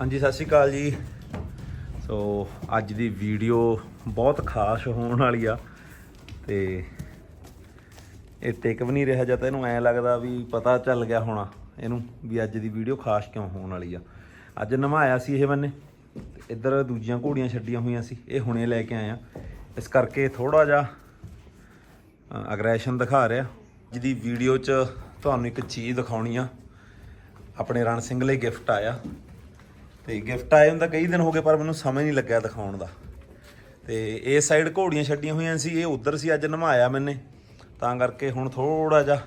ਹਾਂਜੀ, ਸਤਿ ਸ਼੍ਰੀ ਅਕਾਲ ਜੀ। ਸੋ, ਅੱਜ ਦੀ ਵੀਡੀਓ ਬਹੁਤ ਖਾਸ ਹੋਣ ਵਾਲੀ ਆ ਤੇ ਇਹ ਟਿਕ ਵੀ ਨਹੀਂ ਰਿਹਾ ਜਦ ਇਹਨੂੰ ਐ ਲੱਗਦਾ ਵੀ ਪਤਾ ਚੱਲ ਗਿਆ ਹੋਣਾ ਇਹਨੂੰ ਵੀ ਅੱਜ ਦੀ ਵੀਡੀਓ ਖਾਸ ਕਿਉਂ ਹੋਣ ਵਾਲੀ ਆ। ਅੱਜ ਨਵਾਇਆ ਸੀ ਇਹ ਬੰਨੇ ਇੱਧਰ ਦੂਜੀਆਂ ਘੋੜੀਆਂ ਛੱਡੀਆਂ ਹੋਈਆਂ ਸੀ, ਇਹ ਹੁਣੇ ਲੈ ਕੇ ਆਇਆ ਇਸ ਕਰਕੇ ਥੋੜਾ ਜਿਹਾ ਅਗਰੈਸ਼ਨ ਦਿਖਾ ਰਿਹਾ। ਅੱਜ ਦੀ ਵੀਡੀਓ 'ਚ ਤੁਹਾਨੂੰ ਇੱਕ ਚੀਜ਼ ਦਿਖਾਉਣੀ ਆ। ਆਪਣੇ ਰਣ ਸਿੰਘ ਲਈ ਗਿਫਟ ਆਇਆ। ਤੇ ਗਿਫਟ ਆਏ ਹੁੰਦਾ ਕਈ ਦਿਨ ਹੋ ਗਏ ਪਰ ਮੈਨੂੰ ਸਮਝ ਨਹੀਂ ਲੱਗਿਆ ਦਿਖਾਉਣ ਦਾ। ਤੇ ਇਸ ਸਾਈਡ ਘੋੜੀਆਂ ਛੱਡੀਆਂ ਹੋਈਆਂ ਸੀ, ਇਹ ਉਧਰ ਸੀ, ਅੱਜ ਨਮਾਇਆ ਮੈਨੇ। ਤਾਂ ਕਰਕੇ ਹੁਣ ਥੋੜਾ ਜਿਹਾ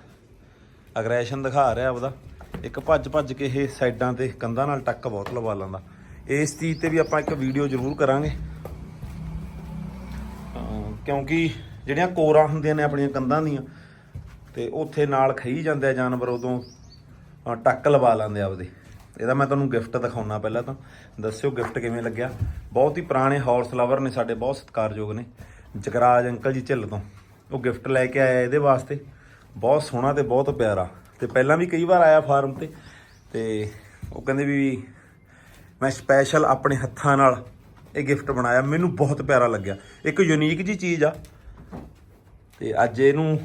ਅਗਰੈਸ਼ਨ ਦਿਖਾ ਰਿਹਾ ਆਪਦਾ। ਇੱਕ ਭੱਜ ਭੱਜ ਕੇ ਇਹ ਸਾਈਡਾਂ ਤੇ ਕੰਧਾਂ ਨਾਲ ਟੱਕ ਬਹੁਤ ਲਵਾ ਲੈਂਦਾ। ਇਸ ਚੀਜ਼ ਤੇ ਵੀ ਆਪਾਂ ਇੱਕ ਵੀਡੀਓ ਜ਼ਰੂਰ ਕਰਾਂਗੇ। ਕਿਉਂਕਿ ਜਿਹੜੀਆਂ ਕੋਰਾਂ ਹੁੰਦੀਆਂ ਨੇ ਆਪਣੀਆਂ ਕੰਧਾਂ ਦੀਆਂ, ਤੇ ਉੱਥੇ ਨਾਲ ਖਈ ਜਾਂਦੇ ਆ ਜਾਨਵਰ ਉਦੋਂ ਟੱਕ ਲਵਾ ਲੈਂਦੇ ਆਪਦੇ। ਇਹਦਾ ਮੈਂ ਤੁਹਾਨੂੰ ਗਿਫਟ ਦਿਖਾਉਣਾ ਪਹਿਲਾਂ ਤਾਂ। ਦੱਸਿਓ ਗਿਫਟ ਕਿਵੇਂ ਲੱਗਿਆ? ਬਹੁਤ ਹੀ ਪੁਰਾਣੇ ਹਾਰਸ ਲਵਰ ਨੇ ਸਾਡੇ, ਬਹੁਤ ਸਤਿਕਾਰਯੋਗ ਨੇ। ਜਗਰਾਜ ਅੰਕਲ ਜੀ ਝਿੱਲ ਤੋਂ। ਉਹ ਗਿਫਟ ਲੈ ਕੇ ਆਇਆ ਇਹਦੇ ਵਾਸਤੇ। ਬਹੁਤ ਸੋਹਣਾ ਤੇ ਬਹੁਤ ਪਿਆਰਾ। ਤੇ ਪਹਿਲਾਂ ਵੀ ਕਈ ਵਾਰ ਆਇਆ ਫਾਰਮ ਤੇ। ਤੇ ਉਹ ਕਹਿੰਦੇ ਵੀ ਮੈਂ ਸਪੈਸ਼ਲ ਆਪਣੇ ਹੱਥਾਂ ਨਾਲ ਇਹ ਗਿਫਟ ਬਣਾਇਆ। ਮੈਨੂੰ ਬਹੁਤ ਪਿਆਰਾ ਲੱਗਿਆ। ਇੱਕ ਯੂਨੀਕ ਜੀ ਚੀਜ਼ ਆ। ਤੇ ਅੱਜ ਇਹਨੂੰ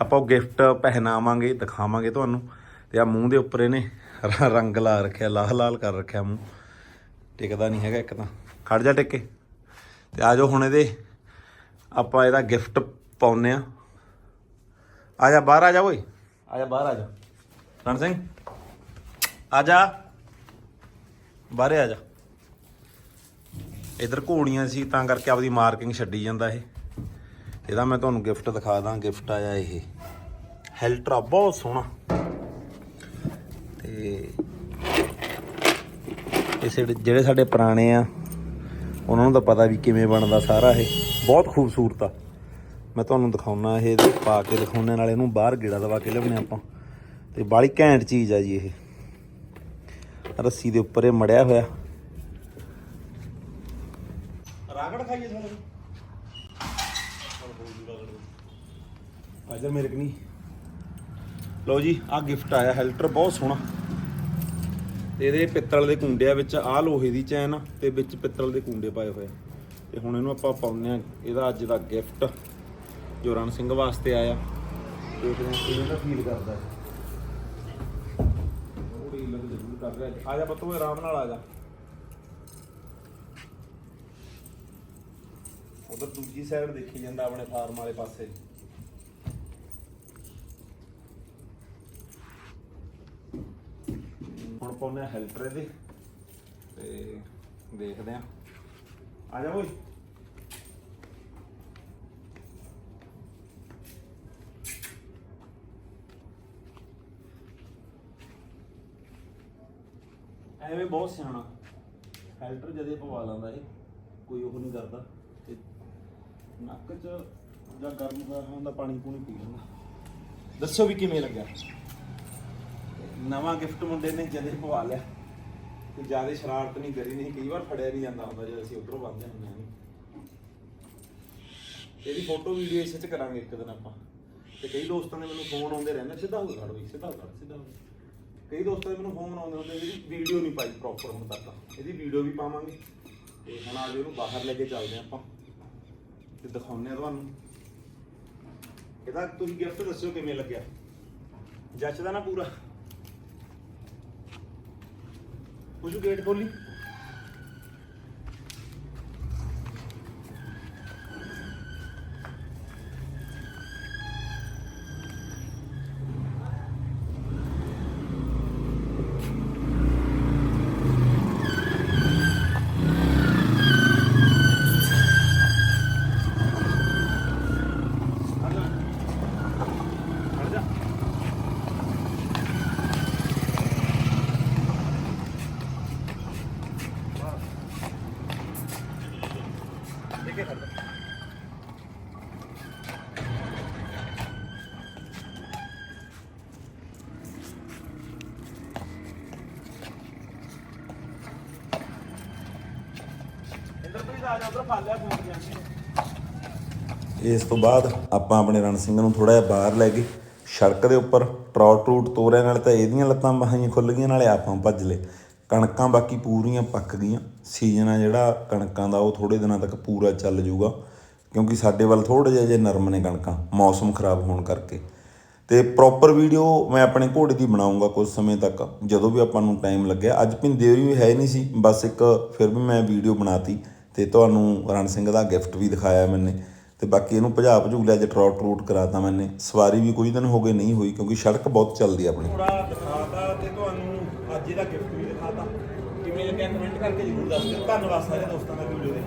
ਆਪਾਂ ਗਿਫਟ ਪਹਿਨਾਵਾਂਗੇ, ਦਿਖਾਵਾਂਗੇ ਤੁਹਾਨੂੰ। ਤੇ ਆ ਮੂੰਹ ਦੇ ਉੱਪਰ ਇਹਨੇ ਰੰਗ ਲਾ ਰੱਖਿਆ, ਲਾਲ ਲਾਲ ਕਰ ਰੱਖਿਆ ਮੂੰਹ। ਟਿਕਦਾ ਨਹੀਂ ਹੈਗਾ ਇੱਕ ਤਾਂ। ਖੜ ਜਾ ਟਿੱਕੇ। ਤੇ ਆ ਜਾਓ ਹੁਣ ਇਹਦੇ। ਆਪਾਂ ਇਹਦਾ ਗਿਫਟ ਪਾਉਨੇ ਆ ਆ ਜਾ, ਬਾਹਰ ਆ ਜਾ ਓਏ। ਆ ਜਾ, ਬਾਹਰ ਆ ਜਾ। ਰਣ ਸਿੰਘ, ਆ ਜਾ। ਬਾਹਰ ਆ ਜਾ। ਇਧਰ ਘੋੜੀਆਂ ਸੀ, ਤਾਂ ਕਰਕੇ ਆਪਦੀ ਮਾਰਕਿੰਗ ਛੱਡੀ ਜਾਂਦਾ ਇਹ। ਇਹਦਾ ਮੈਂ ਤੁਹਾਨੂੰ ਗਿਫਟ ਦਿਖਾ ਦਾਂ ਗਿਫਟ ਆਇਆ ਇਹ। ਹੈਲਟਰਾ ਬਹੁਤ ਸੋਹਣਾ। ਇਹ ਜਿਹੜੇ ਸਾਡੇ ਪੁਰਾਣੇ ਆ ਉਹਨਾਂ ਨੂੰ ਤਾਂ ਪਤਾ ਵੀ ਕਿਵੇਂ ਬਣਦਾ ਸਾਰਾ ਇਹ। ਬਹੁਤ ਖੂਬਸੂਰਤ ਆ। ਮੈਂ ਤੁਹਾਨੂੰ ਦਿਖਾਉਣਾ ਇਹ ਪਾ ਕੇ ਦਿਖਾਉਣੇ ਨਾਲ ਇਹਨੂੰ ਬਾਹਰ ਗੇੜਾ ਦਵਾ ਕੇ ਲਿਆਉਣੇ ਆਪਾਂ। ਤੇ ਬਾਲੀ ਘੈਂਟ ਚੀਜ਼ ਆ ਜੀ ਇਹ। ਰੱਸੀ ਦੇ ਉੱਪਰ ਇਹ ਮੜਿਆ ਹੋਇਆ। ਰਾਗੜ ਖਾਈਏ ਸਾਰੇ ਅਜਰ ਮੇਰੇ ਕਨੀ। ਲਓ ਜੀ ਆ ਗਿਫਟ ਆਇਆ ਹੈਲਟਰ ਬਹੁਤ ਸੋਹਣਾ। ਤੇ ਇਹਦੇ ਪਿੱਤਲ ਦੇ ਕੁੰਡਿਆਂ ਵਿੱਚ ਆ ਲੋਹੇ ਦੀ ਚੈਨ ਆ ਤੇ ਵਿੱਚ ਪਿੱਤਲ ਦੇ ਕੁੰਡੇ ਪਾਏ ਹੋਏ ਆ। ਤੇ ਹੁਣ ਇਹਨੂੰ ਆਪਾਂ ਪਾਉਂਦੇ ਆ ਇਹਦਾ ਅੱਜ ਦਾ ਗਿਫਟ ਜੋ ਰਣ ਸਿੰਘ ਵਾਸਤੇ ਆਇਆ। ਦੇਖਦੇ ਹਾਂ ਕਿਵੇਂ ਦਾ ਫੀਲ ਕਰਦਾ ਹੈ। ਥੋੜੀ ਲੱਗ ਜ਼ਰੂਰ ਕਰ ਰਿਹਾ ਆ ਜਾ ਪਤੋ ਆਰਾਮ ਨਾਲ ਆ ਜਾ। ਉਧਰ ਦੂਜੀ ਸਾਈਡ ਦੇਖੀ ਜਾਂਦਾ ਆਪਣੇ ਫਾਰਮ ਵਾਲੇ ਪਾਸੇ। ਹੁਣ ਪਾਉਨੇ ਹੈਲਪਰ ਦੇ ਤੇ ਦੇਖਦੇ ਆ ਆ ਜਾ ਓਏ ਐਵੇਂ ਬਹੁਤ ਸਿਆਣਾ। ਹੈਲਟਰ ਜਦੇ ਪਵਾ ਲੈਂਦਾ ਇਹ ਕੋਈ ਉਹ ਨਹੀਂ ਕਰਦਾ। ਤੇ ਨੱਕ 'ਚ ਜਾਂ ਗਰਮ ਹੋਇਆ ਦਾ ਪਾਣੀ ਪੂਣੀ ਪੀ ਲੈਂਦਾ। ਦੱਸੋ ਵੀ ਕਿਵੇਂ ਲੱਗਾ ਨਵਾਂ ਗਿਫਟ ਮੁੰਡੇ ਨੇ ਜਦੇ ਪਵਾ ਲਿਆ। ਤੇ ਜ਼ਿਆਦਾ ਸ਼ਰਾਰਤ ਨਹੀਂ ਕਰੀ, ਨਹੀਂ, ਕਈ ਵਾਰ ਫੜਿਆ ਨਹੀਂ ਜਾਂਦਾ ਹੁੰਦਾ ਜਦ ਅਸੀਂ ਉਧਰੋਂ ਬੰਦੇ ਹੁੰਦੇ ਹਾਂ। ਇਹਦੀ ਫੋਟੋ ਵੀਡੀਓ ਇਸੇ ਚ ਕਰਾਂਗੇ ਇੱਕ ਦਿਨ ਆਪਾਂ। ਤੇ ਕਈ ਦੋਸਤਾਂ ਦੇ ਮੈਨੂੰ ਫੋਨ ਆਉਂਦੇ ਰਹਿੰਦੇ, ਸਿੱਧਾ ਹੋ ਖੜ ਸਿੱਧਾ ਹੋ ਖੜ ਸਿੱਧਾ ਹੋ ਕਈ ਦੋਸਤਾਂ ਦੇ ਮੈਨੂੰ ਫੋਨ ਆਉਂਦੇ ਹੁੰਦੇ, ਇਹਦੀ ਵੀਡੀਓ ਨਹੀਂ ਪਾਈ ਪ੍ਰੋਪਰ ਹੁਣ ਤੱਕ। ਇਹਦੀ ਵੀਡੀਓ ਵੀ ਪਾਵਾਂਗੇ। ਤੇ ਹੁਣ ਅੱਜ ਇਹਨੂੰ ਬਾਹਰ ਲੈ ਕੇ ਚੱਲਦੇ ਹਾਂ ਆਪਾਂ। ਤੇ ਦਿਖਾਉਂਦੇ ਆ ਤੁਹਾਨੂੰ। ਇਹਦਾ ਤੁਸੀਂ ਗਿਫਟ ਦੱਸਿਓ ਕਿਵੇਂ ਲੱਗਿਆ? ਜੱਚਦਾ ਨਾ ਪੂਰਾ। ਪੁੱਛੂ ਗੇਟ ਖੋਲੀ ਆ ਜਾ ਆ ਜਾ ਦੇਖੇ ਖੜ ਜਾ। ਇਸ ਤੋਂ ਬਾਅਦ ਆਪਾਂ ਆਪਣੇ ਰਣ ਸਿੰਘ ਨੂੰ ਥੋੜਾ ਜਿਹਾ ਬਾਹਰ ਲੈ ਗਏ। ਸੜਕ ਦੇ ਉੱਪਰ ਟਰੌਟ ਰੂਟ ਤੋਰਿਆਂ ਨਾਲ ਤਾਂ ਇਹਦੀਆਂ ਲੱਤਾਂ ਬਾਹਾਂ ਖੁੱਲ ਗਈਆਂ, ਨਾਲੇ ਆਪਾਂ ਭੱਜ ਲਏ। ਕਣਕਾਂ ਬਾਕੀ ਪੂਰੀਆਂ ਪੱਕ ਗਈਆਂ। ਸੀਜ਼ਨ ਆ ਜਿਹੜਾ ਕਣਕਾਂ ਦਾ, ਉਹ ਥੋੜੇ ਦਿਨਾਂ ਤੱਕ ਪੂਰਾ ਚੱਲ ਜਾਊਗਾ, ਕਿਉਂਕਿ ਸਾਡੇ ਵੱਲ ਥੋੜੇ ਜਿਹੇ ਜੇ ਨਰਮ ਨੇ ਕਣਕਾਂ, ਮੌਸਮ ਖਰਾਬ ਹੋਣ ਕਰਕੇ। ਤੇ ਪ੍ਰੋਪਰ ਵੀਡੀਓ ਮੈਂ ਆਪਣੇ ਘੋੜੇ ਦੀ ਬਣਾਉਂਗਾ ਕੁਝ ਸਮੇਂ ਤੱਕ, ਜਦੋਂ ਵੀ ਆਪਾਂ ਨੂੰ ਟਾਈਮ ਲੱਗਿਆ। ਅੱਜ ਭਿੰਦੇ ਵੀ ਹੈ ਨਹੀਂ ਸੀ, ਬਸ ਇੱਕ ਫਿਰ ਵੀ ਮੈਂ ਵੀਡੀਓ ਬਣਾਤੀ, ਤੇ ਤੁਹਾਨੂੰ ਰਣ ਸਿੰਘ ਦਾ ਗਿਫਟ ਵੀ ਦਿਖਾਇਆ ਮੈਨੇ। ਤੇ ਬਾਕੀ ਇਹਨੂੰ ਭਜਾ ਭਜੂ ਲਿਆ ਜੇ ਟਰੋਟ ਟਰੂਟ ਕਰਾਤਾ ਮੈਨੇ। ਸਵਾਰੀ ਵੀ ਕੁਝ ਦਿਨ ਹੋ ਗਏ ਨਹੀਂ ਹੋਈ, ਕਿਉਂਕਿ ਸੜਕ ਬਹੁਤ ਚੱਲਦੀ ਆਪਣੀ। ਥੋੜਾ ਦਿਖਾਤਾ ਤੇ ਤੁਹਾਨੂੰ ਅੱਜ ਇਹਦਾ ਗਿਫਟ ਵੀ ਦਿਖਾਤਾ। ਕਿਵੇਂ ਲੱਗਿਆ ਕਮੈਂਟ ਕਰਕੇ ਜ਼ਰੂਰ ਦੱਸ ਦਿਓ। ਧੰਨਵਾਦ ਸਾਰੇ ਦੋਸਤਾਂ ਦਾ ਵੀਡੀਓ ਦੇ